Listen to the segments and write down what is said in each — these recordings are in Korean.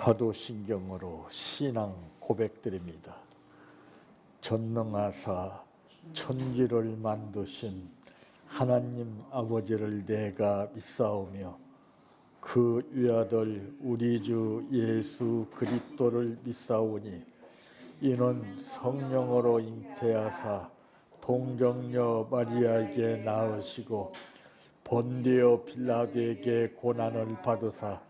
사도신경으로 신앙 고백드립니다. 전능하사 천지를 만드신 하나님 아버지를 내가 믿사오며 그 위아들 우리 주 예수 그리스도를 믿사오니 이는 성령으로 잉태하사 동정녀 마리아에게 낳으시고 본디오 빌라도에게 고난을 받으사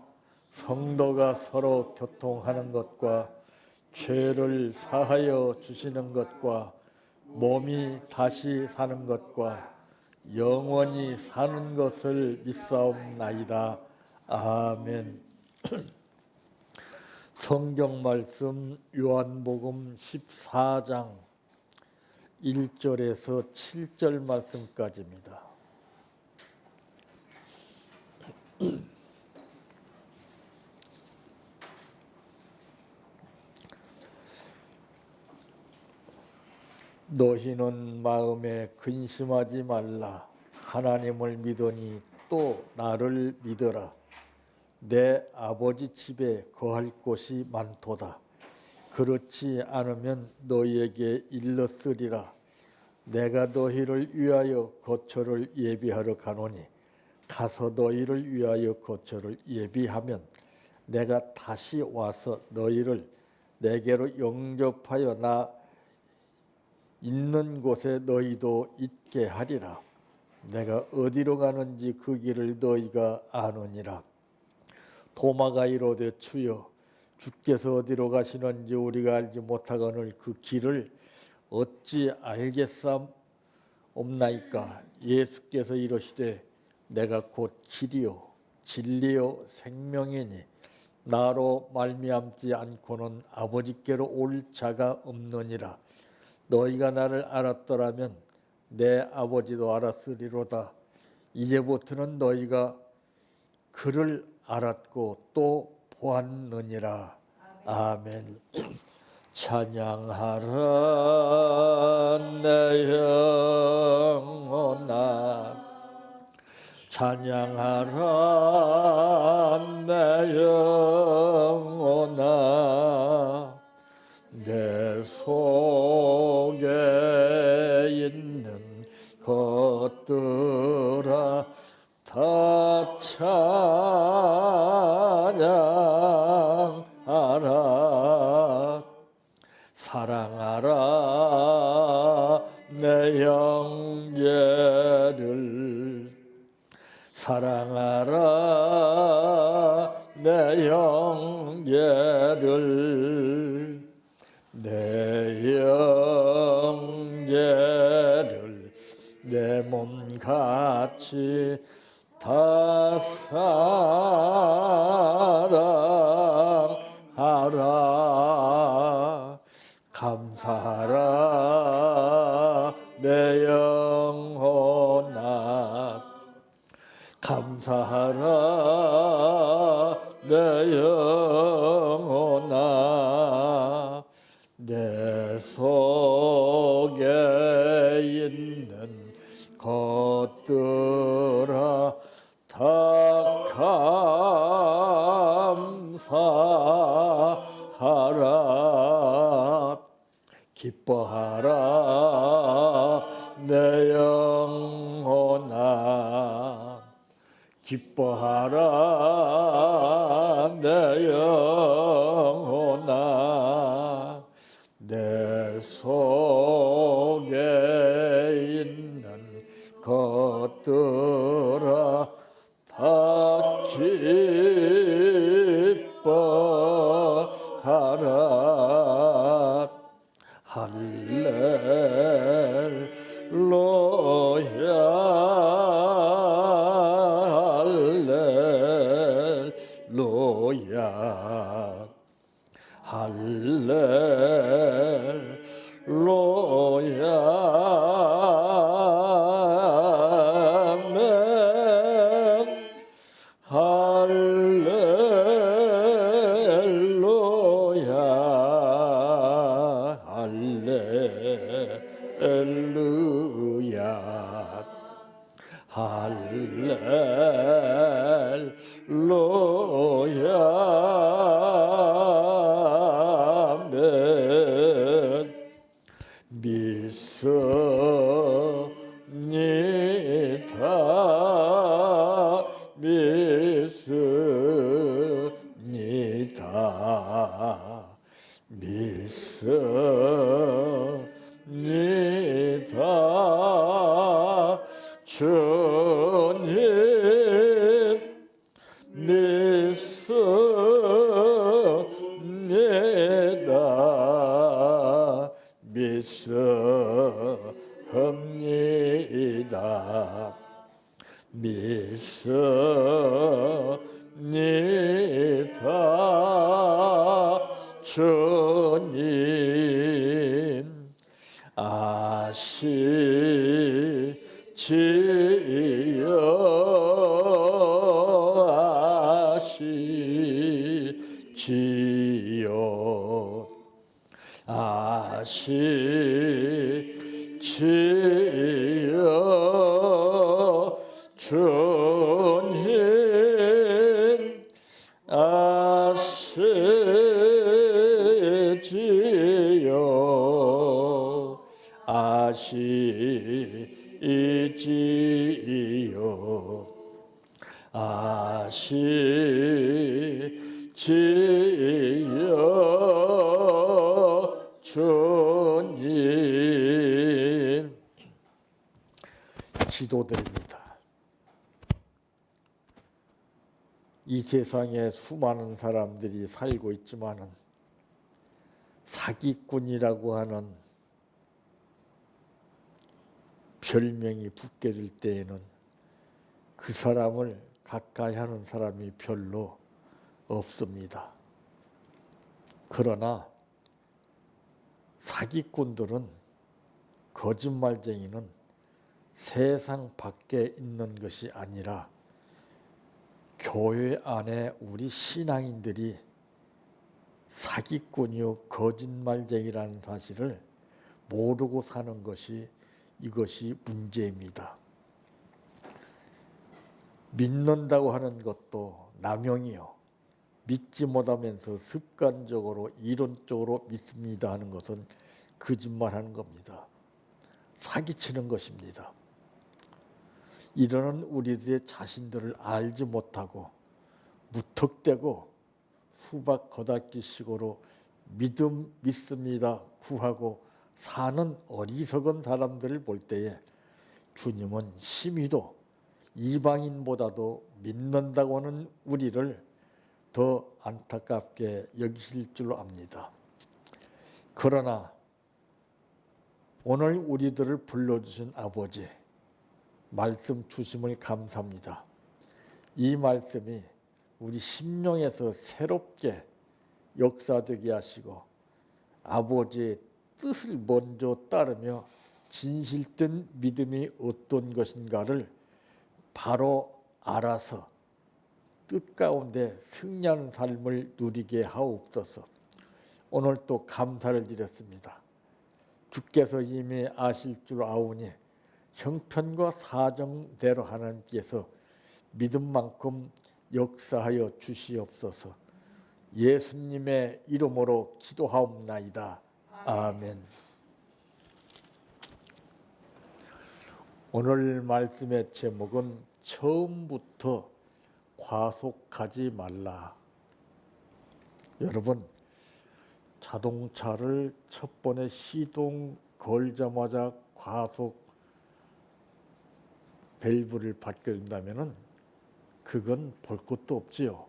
성도가 서로 교통하는 것과 죄를 사하여 주시는 것과 몸이 다시 사는 것과 영원히 사는 것을 믿사옵나이다. 아멘. 성경 말씀 요한복음 14장 1절에서 7절 말씀까지입니다. 너희는 마음에 근심하지 말라. 하나님을 믿으니 또 나를 믿어라. 내 아버지 집에 거할 곳이 많도다. 그렇지 않으면 너희에게 일렀으리라. 내가 너희를 위하여 거처를 예비하러 가노니 가서 너희를 위하여 거처를 예비하면 내가 다시 와서 너희를 내게로 영접하여 나 있는 곳에 너희도 있게 하리라. 내가 어디로 가는지 그 길을 너희가 아느니라. 도마가 이르되 주여 주께서 어디로 가시는지 우리가 알지 못하거늘 그 길을 어찌 알겠사옵나이까 예수께서 이르시되 내가 곧 길이요 진리요 생명이니 나로 말미암지 않고는 아버지께로 올 자가 없느니라 너희가 나를 알았더라면 내 아버지도 알았으리로다 이제부터는 너희가 그를 알았고 또 보았느니라. 아멘. 찬양하라 내 영혼아 찬양하라 내 영혼아 내속 것들아 다 찬양하라 사랑하라 내 형제를 사랑하라 내 형제를 내형 내 몸같이 다 사랑하라. 감사하라. 내 영혼아. 감사하라. 내 영혼아 기뻐하라 내 영혼 할렐루야. 할렐루야. 믿음 믿 기도드립니다. 이 세상에 수많은 사람들이 살고 있지만은 사기꾼이라고 하는 별명이 붙게 될 때에는 그 사람을 가까이 하는 사람이 별로 없습니다. 그러나 사기꾼들은 거짓말쟁이는 세상 밖에 있는 것이 아니라 교회 안에 우리 신앙인들이 사기꾼이요 거짓말쟁이라는 사실을 모르고 사는 것이 이것이 문제입니다. 믿는다고 하는 것도 남용이요. 믿지 못하면서 습관적으로 이론적으로 믿습니다 하는 것은 거짓말하는 겁니다. 사기치는 것입니다. 이러는 우리들의 자신들을 알지 못하고 무턱대고 수박 거닥기식으로 믿음 믿습니다 구하고 사는 어리석은 사람들을 볼 때에 주님은 심히도 이방인보다도 믿는다고 하는 우리를 더 안타깝게 여기실 줄로 압니다. 그러나 오늘 우리들을 불러주신 아버지 말씀 주심을 감사합니다. 이 말씀이 우리 심령에서 새롭게 역사되게 하시고 아버지의 뜻을 먼저 따르며 진실된 믿음이 어떤 것인가를 바로 알아서 뜻 가운데 승리하는 삶을 누리게 하옵소서. 오늘 또 감사를 드렸습니다. 주께서 이미 아실 줄 아오니 형편과 사정대로 하나님께서 믿음만큼 역사하여 주시옵소서. 예수님의 이름으로 기도하옵나이다. 아멘. 오늘 말씀의 제목은 처음부터 과속하지 말라. 여러분 자동차를 첫 번에 시동 걸자마자 과속 밸브를 받게 된다면은 그건 볼 것도 없지요.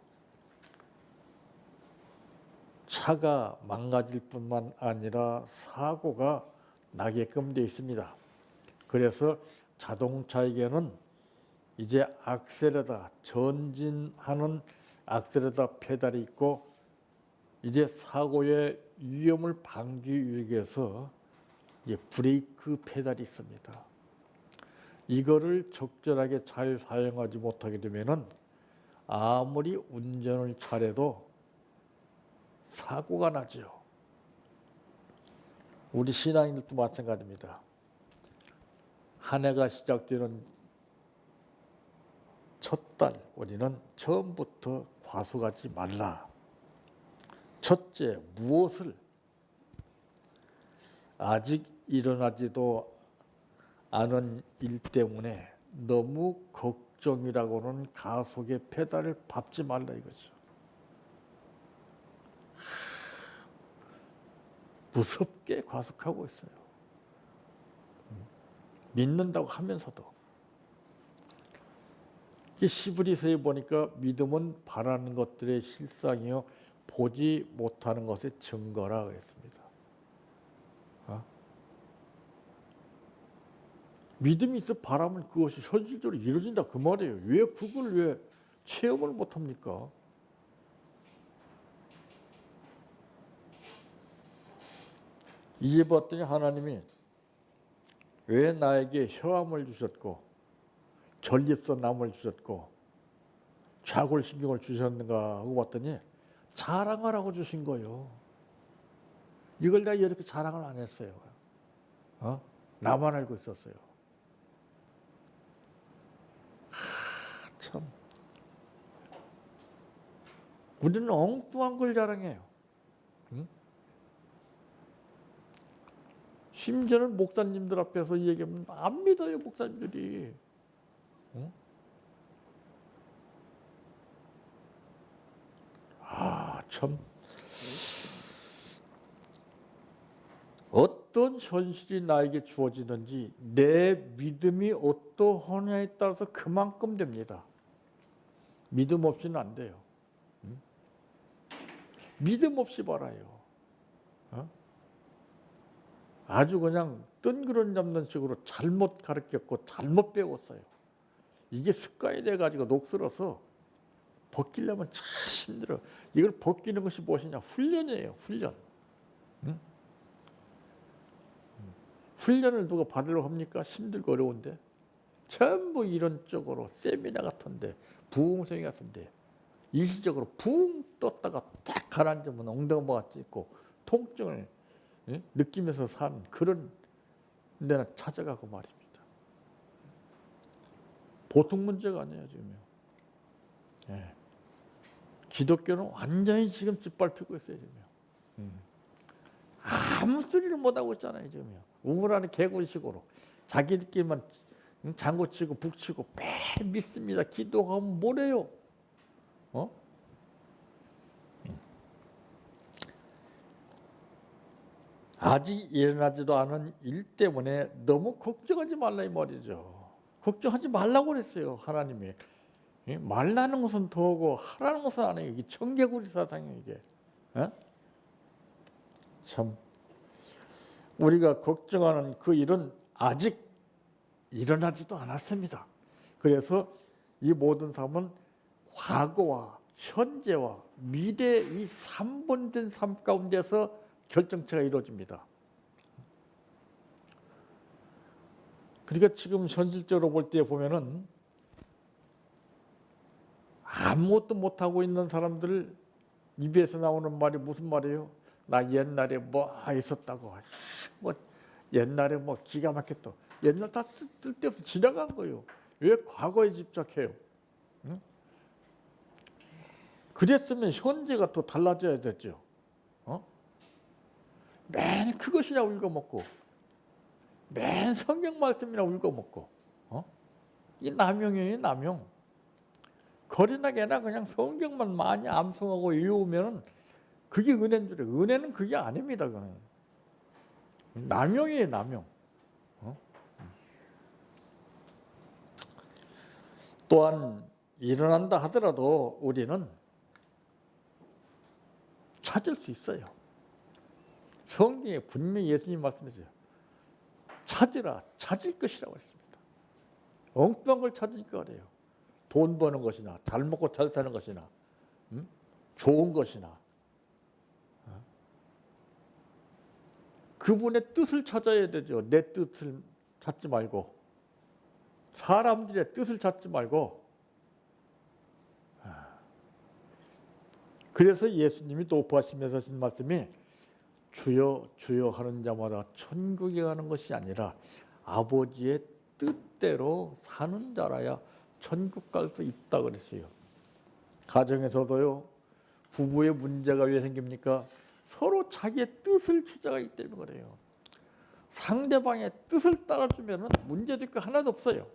차가 망가질 뿐만 아니라 사고가 나게끔 되어 있습니다. 그래서 자동차에게는 이제 악셀에다 전진하는 악셀에다 페달이 있고 이제 사고의 위험을 방지 위해서 이제 브레이크 페달이 있습니다. 이거를 적절하게 잘 사용하지 못하게 되면은 아무리 운전을 잘해도 사고가 나죠. 우리 신앙인들도 마찬가지입니다. 한 해가 시작되는 첫 달 우리는 처음부터 과속하지 말라. 첫째 무엇을 아직 일어나지도 않은 일 때문에 너무 걱정이라고는 가속의 페달을 밟지 말라 이거죠. 무섭게 과속하고 있어요. 믿는다고 하면서도. 이 시브리서에 보니까 믿음은 바라는 것들의 실상이요 보지 못하는 것의 증거라 그랬습니다. 믿음이 있어 바라면 그것이 현실적으로 이루어진다 그 말이에요. 왜 그걸 왜 체험을 못합니까? 이제 봤더니 하나님이 왜 나에게 혀암을 주셨고 전립선 암을 주셨고 좌골신경을 주셨는가 하고 봤더니 자랑하라고 주신 거예요. 이걸 내가 이렇게 자랑을 안 했어요. 어? 나만 알고 있었어요. 참. 우리는 엉뚱한 걸 자랑해요. 응? 심지어는 목사님들 앞에서 얘기하면 안 믿어요, 목사님들이. 응? 아, 참. 어떤 현실이 나에게 주어지든지 내 믿음이 어떠하냐에 따라서 그만큼 됩니다. 믿음 없이는 안 돼요. 응? 믿음 없이 말아요. 어? 아주 그냥 뜬구름 잡는 식으로 잘못 가르쳤고 잘못 배웠어요. 이게 습관이 돼가지고 녹슬어서 벗기려면 참 힘들어. 이걸 벗기는 것이 무엇이냐? 훈련이에요. 훈련. 응? 훈련을 누가 받으려고 합니까? 힘들고 어려운데. 전부 이런 쪽으로 세미나 같은데 부흥성이 같은데 일시적으로 붕 떴다가 딱 가라앉으면 엉덩이가 찍고 통증을 예? 느끼면서 사는 그런 데는 찾아가고 말입니다. 보통 문제가 아니에요 지금요. 예. 기독교는 완전히 지금 짓밟히고 있어요 지금요. 음. 아무 소리를 못 하고 있잖아요 지금요. 우물안에 개구리식으로 자기들끼리만 장구 치고 북치고 매 믿습니다. 기도하면 뭐래요? 어? 아직 일어나지도 않은 일 때문에 너무 걱정하지 말라 이 말이죠. 걱정하지 말라고 그랬어요 하나님이. 예? 말라는 것은 더고 하라는 것은 안 해요. 이게 청개구리 사상이에요 이게. 어? 참 우리가 걱정하는 그 일은 아직 일어나지도 않았습니다. 그래서 이 모든 삶은 과거와 현재와 미래 이 3번된 삶 가운데서 결정체가 이루어집니다. 그러니까 지금 현실적으로 볼 때 보면은 아무것도 못하고 있는 사람들 입에서 나오는 말이 무슨 말이에요? 나 옛날에 뭐 있었다고. 뭐 옛날에 뭐 기가 막혔다. 옛날 다 쓸데없이 지나간 거예요. 왜 과거에 집착해요? 응? 그랬으면 현재가 더 달라져야 됐죠. 어? 맨 그것이나 울거먹고 맨 성경 말씀이나 울거먹고 어? 이 남용이에요 남용. 거리나 개나 그냥 성경만 많이 암송하고 외우면 그게 은혜인 줄 알아요. 은혜는 그게 아닙니다. 그는 남용이에요 남용. 또한 일어난다 하더라도 우리는 찾을 수 있어요. 성경에 분명히 예수님 말씀하세요. 찾으라, 찾을 것이라고 했습니다. 엉뚱한 걸 찾을 거래요. 돈 버는 것이나, 잘 먹고 잘 사는 것이나, 음? 좋은 것이나. 어? 그분의 뜻을 찾아야 되죠. 내 뜻을 찾지 말고. 사람들의 뜻을 찾지 말고. 그래서 예수님이 높아하시면서 하신 말씀이 주여 주여 하는 자마다 천국에 가는 것이 아니라 아버지의 뜻대로 사는 자라야 천국 갈 수 있다 그랬어요. 가정에서도요. 부부의 문제가 왜 생깁니까? 서로 자기의 뜻을 주장하기 때문에 그래요. 상대방의 뜻을 따라주면은 문제될 거 하나도 없어요.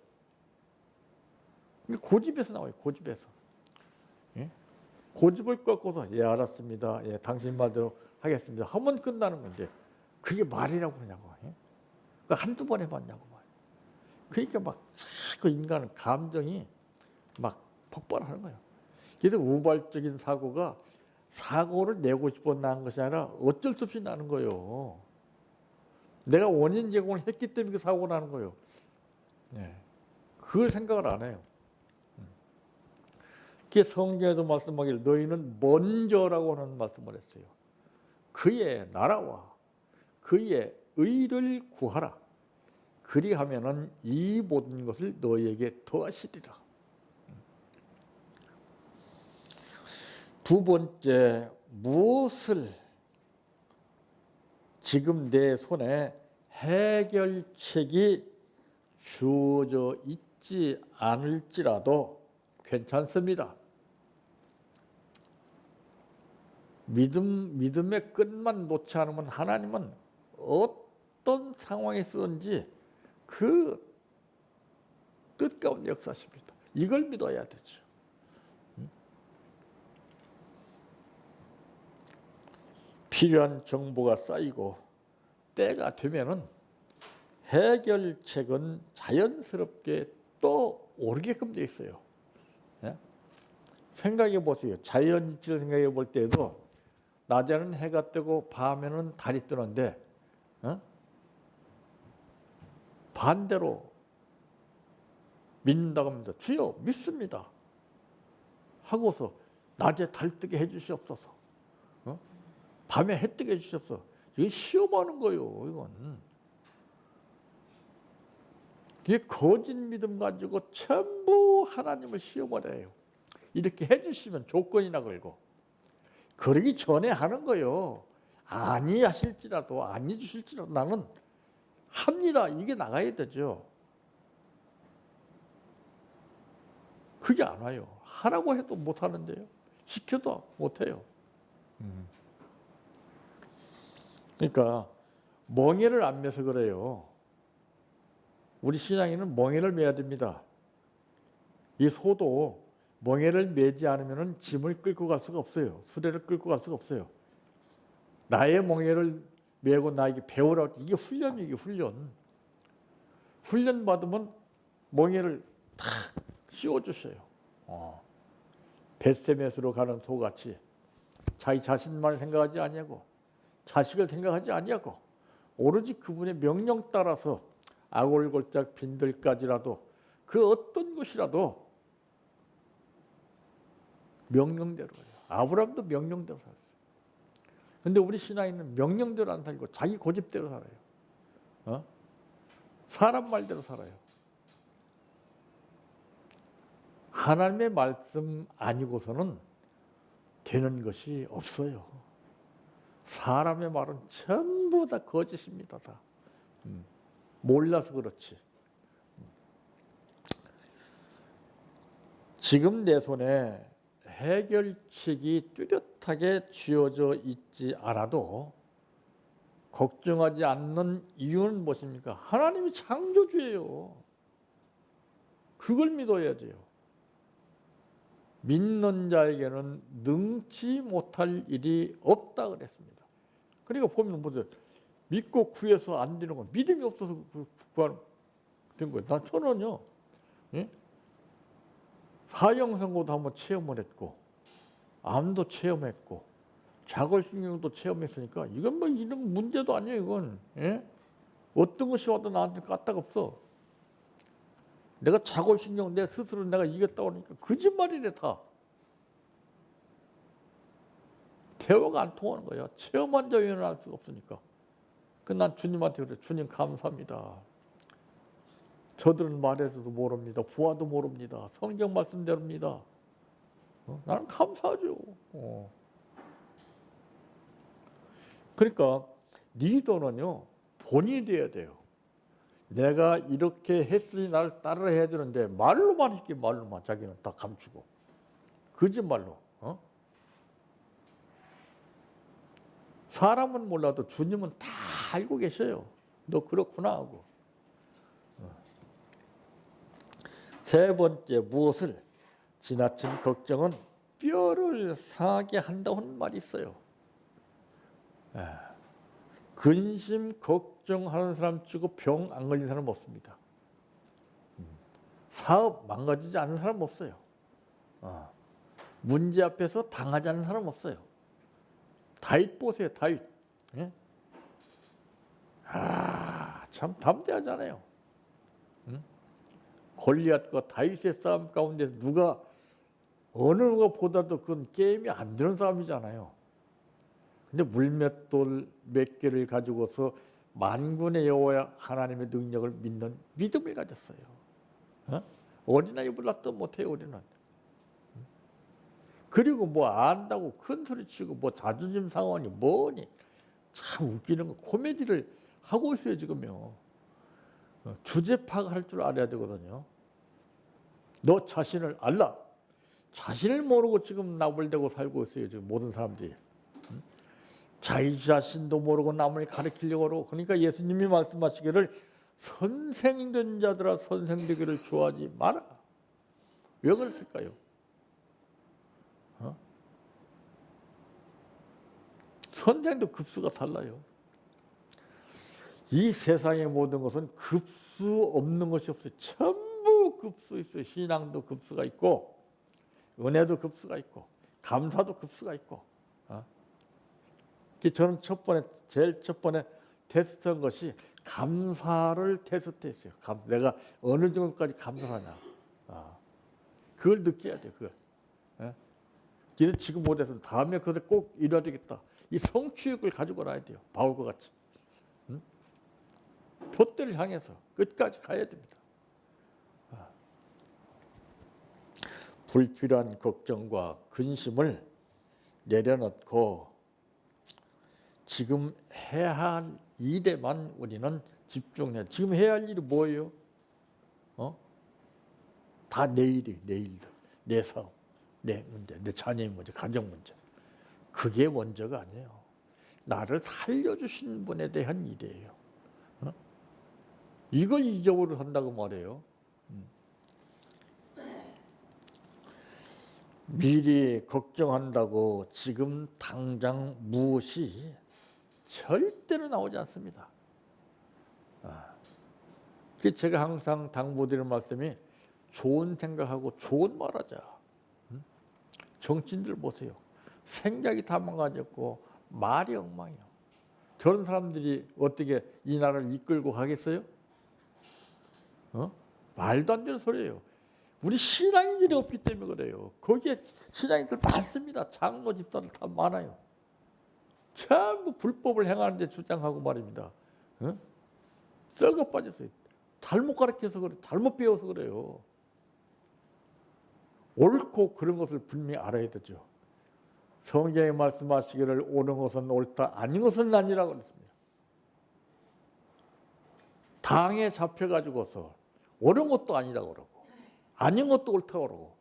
고집에서 나와요. 고집에서. 예? 고집을 꺾고서 예 알았습니다. 예 당신 말대로 하겠습니다. 하면 끝나는 건데 그게 말이라고 그러냐고. 예? 그 한두 번 해봤냐고 말. 그러니까 막그 인간은 감정이 막 폭발하는 거예요. 그래서 우발적인 사고가 사고를 내고 싶어 난 것이 아니라 어쩔 수 없이 나는 거예요. 내가 원인 제공을 했기 때문에 그 사고가 나는 거예요. 예. 그걸 생각을 안 해요. 그게 성경에도 말씀하길 너희는 먼저라고 하는 말씀을 했어요. 그의 나라와 그의 의를 구하라. 그리하면은 이 모든 것을 너희에게 더하시리라. 두 번째 무엇을 지금 내 손에 해결책이 주어져 있지 않을지라도 괜찮습니다. 믿음 믿음의 끝만 놓지 않으면 하나님은 어떤 상황에 쓰든지 그 뜻 가운데 역사하십니다. 이걸 믿어야 되죠. 필요한 정보가 쌓이고 때가 되면은 해결책은 자연스럽게 또 오르게끔 돼 있어요. 예? 생각해 보세요. 자연 이치를 생각해 볼 때도 낮에는 해가 뜨고 밤에는 달이 뜨는데 어? 반대로 믿는다고 합니다. 주여 믿습니다. 하고서 낮에 달 뜨게 해주시옵소서. 어? 밤에 해 뜨게 해주시옵소서. 이게 시험하는 거예요. 이건. 이게 거짓 믿음 가지고 전부 하나님을 시험을 해요. 이렇게 해주시면 조건이나 걸고. 그러기 전에 하는 거예요. 아니 하실지라도 아니 주실지라도 나는 합니다. 이게 나가야 되죠. 그게 안 와요. 하라고 해도 못 하는데요. 시켜도 못 해요. 그러니까 멍에를 안 매서 그래요. 우리 신앙인은 멍에를 매야 됩니다. 이 소도 멍에를 매지 않으면 짐을 끌고 갈 수가 없어요. 수레를 끌고 갈 수가 없어요. 나의 멍에를 메고 나에게 배우라 이게 훈련이 이게 훈련. 훈련 받으면 멍에를 탁 씌워 주셔요. 어. 벳세메스로 가는 소같이 자기 자신만 생각하지 아니하고 자식을 생각하지 아니하고 오로지 그분의 명령 따라서 아골골짝 빈들까지라도 그 어떤 것이라도 명령대로 해요. 아브라함도 명령대로 살았어요. 근데 우리 신앙인은 명령대로 안 살고 자기 고집대로 살아요. 어? 사람 말대로 살아요. 하나님의 말씀 아니고서는 되는 것이 없어요. 사람의 말은 전부 다 거짓입니다. 다. 음. 몰라서 그렇지. 지금 내 손에 해결책이 뚜렷하게 쥐어져 있지 않아도 걱정하지 않는 이유는 무엇입니까? 하나님이 창조주예요. 그걸 믿어야 돼요. 믿는 자에게는 능치 못할 일이 없다 그랬습니다. 그러니까 보면 보세요. 믿고 구해서 안 되는 건 믿음이 없어서 구하는 된 거예요. 난 저는요. 예? 사형선고도 한번 체험을 했고 암도 체험했고 자골신경도 체험했으니까 이건 뭐 이런 문제도 아니에요. 이건 예? 어떤 것이 와도 나한테 까딱 없어. 내가 자골신경 내 스스로 내가 이겼다고 하니까 거짓말이래 다. 대화가 안 통하는 거야. 체험한 자위는 알 수가 없으니까. 그 난 주님한테 그래. 주님 감사합니다. 저들은 말해도 모릅니다. 부하도 모릅니다. 성경 말씀대로입니다. 어? 나는 감사하죠. 어. 그러니까 리더는요 본인이 돼야 돼요. 내가 이렇게 했으니 나를 따르라 해야 되는데 말로만 했기 말로만 자기는 다 감추고 거짓말로 어? 사람은 몰라도 주님은 다 알고 계셔요. 너 그렇구나 하고. 어. 세 번째 무엇을 지나친 걱정은 뼈를 상하게 한다는 말이 있어요. 예. 근심 걱정하는 사람 치고 병 안 걸린 사람 없습니다. 음. 사업 망가지지 않는 사람 없어요. 어. 문제 앞에서 당하지 않는 사람 없어요. 다윗 보세요, 다윗. 예? 아, 참 담대하잖아요. 응? 골리앗과 다윗의 싸움 가운데 누가 어느 누가보다도 그건 게임이 안 되는 싸움이잖아요. 근데 물맷돌 몇 개를 가지고서 만군의 여호와 하나님의 능력을 믿는 믿음을 가졌어요. 어? 어린아이 불렀도 못해요 우리는. 그리고 뭐 안다고 큰 소리 치고 뭐 자존심 상하니 뭐니 참 웃기는 거 코미디를 하고 있어요 지금요. 어, 주제 파악할 줄 알아야 되거든요. 너 자신을 알라. 자신을 모르고 지금 나불대고 살고 있어요 지금 모든 사람들이. 응? 자기 자신도 모르고 남을 가르치려고 하고 그러니까 예수님이 말씀하시기를 선생된 자들아 선생되기를 좋아하지 마라. 왜 그랬을까요? 어? 선생도 급수가 달라요. 이 세상의 모든 것은 급수 없는 것이 없어요. 전부 급수 있어요. 신앙도 급수가 있고, 은혜도 급수가 있고, 감사도 급수가 있고. 어? 그 저는 첫 번에 제일 첫 번에 테스트한 것이 감사를 테스트했어요. 감, 내가 어느 정도까지 감사하냐. 어. 그걸 느껴야 돼. 그걸. 예? 지금 못해서 다음에 그걸 꼭 이뤄야 되겠다. 이 성취욕을 가지고 나야 돼요. 바울과 같이. 응? 표대를 향해서 끝까지 가야 됩니다. 아. 불필요한 걱정과 근심을 내려놓고 지금 해야 할 일에만 우리는 집중해. 지금 해야 할 일이 뭐예요? 어? 다 내일이 내일들. 내 사업, 내 문제, 내 자녀의 문제, 가정 문제. 그게 먼저가 아니에요. 나를 살려주신 분에 대한 일이에요. 어? 이걸 잊어버려 한다고 말해요. 음. 미리 걱정한다고 지금 당장 무엇이 절대로 나오지 않습니다. 아. 그 제가 항상 당부드리는 말씀이 좋은 생각하고 좋은 말하자. 음? 정치인들 보세요. 생각이 다 망가졌고 말이 엉망이요. 저런 사람들이 어떻게 이 나라를 이끌고 가겠어요? 어? 말도 안 되는 소리예요. 우리 신앙인들이 없기 때문에 그래요. 거기에 신앙인들 많습니다. 장로 집사들 다 많아요. 전부 불법을 행하는데 주장하고 말입니다. 어? 썩어 빠졌어요. 잘못 가르쳐서 그래, 잘못 배워서 그래요. 옳고 그런 것을 분명히 알아야 되죠. 성경에 말씀하시기를 옳은 것은 옳다, 아닌 것은 아니라고 그랬습니다. 당에 잡혀가지고서 옳은 것도 아니라고 그러고, 아닌 것도 옳다고 그러고.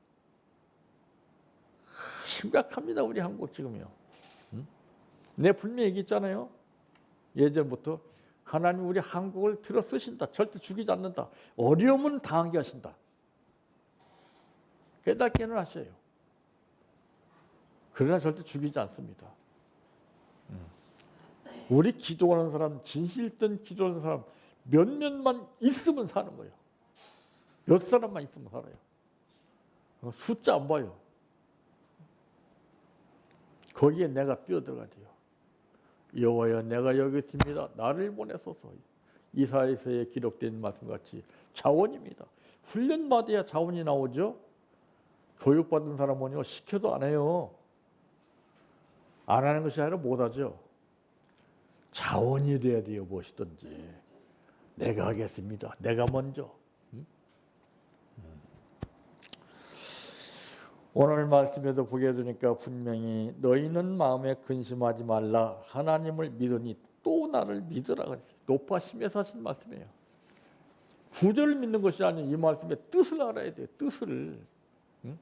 심각합니다, 우리 한국 지금요. 응? 내 분명히 얘기했잖아요. 예전부터 하나님 우리 한국을 들어 쓰신다. 절대 죽이지 않는다. 어려움은 당하게 하신다. 깨닫기는 하셔요. 그러나 절대 죽이지 않습니다. 음. 우리 기도하는 사람, 진실 있던 기도하는 사람 몇몇만 있으면 사는 거예요. 몇 사람만 있으면 살아요. 어, 숫자 안 봐요. 거기에 내가 뛰어들어가야 돼요. 여호와여 내가 여기 있습니다. 나를 보내소서. 이사에서의 기록된 말씀같이 자원입니다. 훈련 받아야 자원이 나오죠. 교육받은 사람은요 시켜도 안 해요. 안 하는 것이 아니라 못하죠. 자원이 돼야 돼요 무엇이든지. 내가 하겠습니다. 내가 먼저. 오늘 말씀에도 보게 되니까 분명히 너희는 마음에 근심하지 말라 하나님을 믿으니 또 나를 믿으라 그랬어요. 높아심에서 하신 말씀이에요. 구절을 믿는 것이 아니고 이 말씀의 뜻을 알아야 돼요. 뜻을. 응?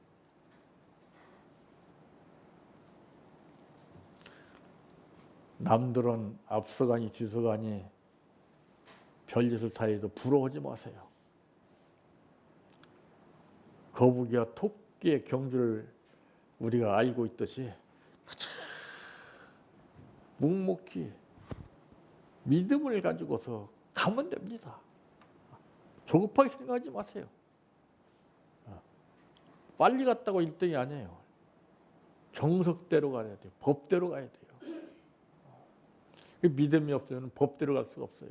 남들은 앞서가니 뒤서가니 별짓을 다 해도 부러워하지 마세요. 거북이와 토끼의 경주를 우리가 알고 있듯이 묵묵히 믿음을 가지고서 가면 됩니다. 조급하게 생각하지 마세요. 어. 빨리 갔다고 1등이 아니에요. 정석대로 가야 돼요. 법대로 가야 돼요. 그 믿음이 없으면 법대로 갈 수가 없어요.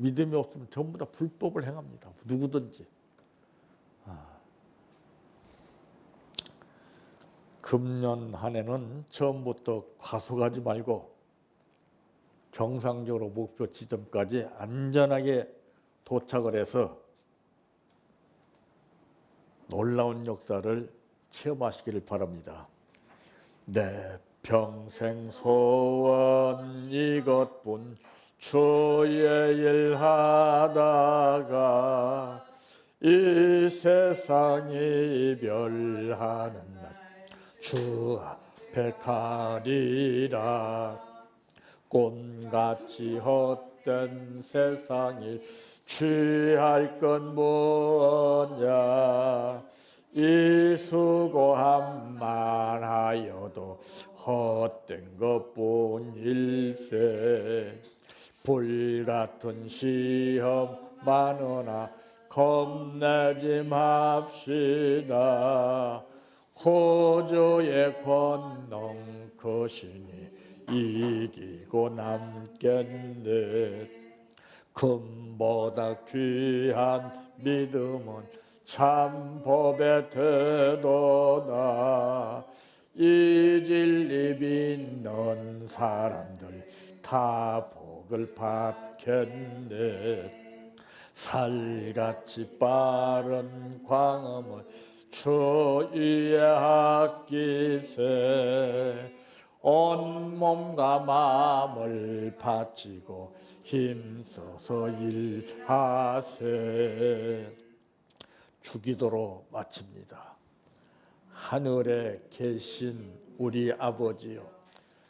믿음이 없으면 전부 다 불법을 행합니다. 누구든지. 아. 금년 한 해는 처음부터 과속하지 말고 정상적으로 목표 지점까지 안전하게 도착을 해서 놀라운 역사를 체험하시기를 바랍니다. 내 평생 소원 이것뿐 주의 일 하다가 이 세상이 별하는 날주 앞에 가리라. 꽃같이 헛된 세상이 취할 건 뭐냐? 이 수고함만 하여도 헛된 것뿐일세 불 같은 시험 많으나 겁내지 맙시다. 구주의 권능 크시니 이기고 남겠네. 금보다 귀한 믿음은 참 법의 태도다. 이 진리 믿는 사람들 다 복을 받겠네. 살같이 빠른 광음을 주 위에 아끼세. 온 몸과 마음을 바치고 힘써서 일하세. 주기도로 마칩니다. 하늘에 계신 우리 아버지여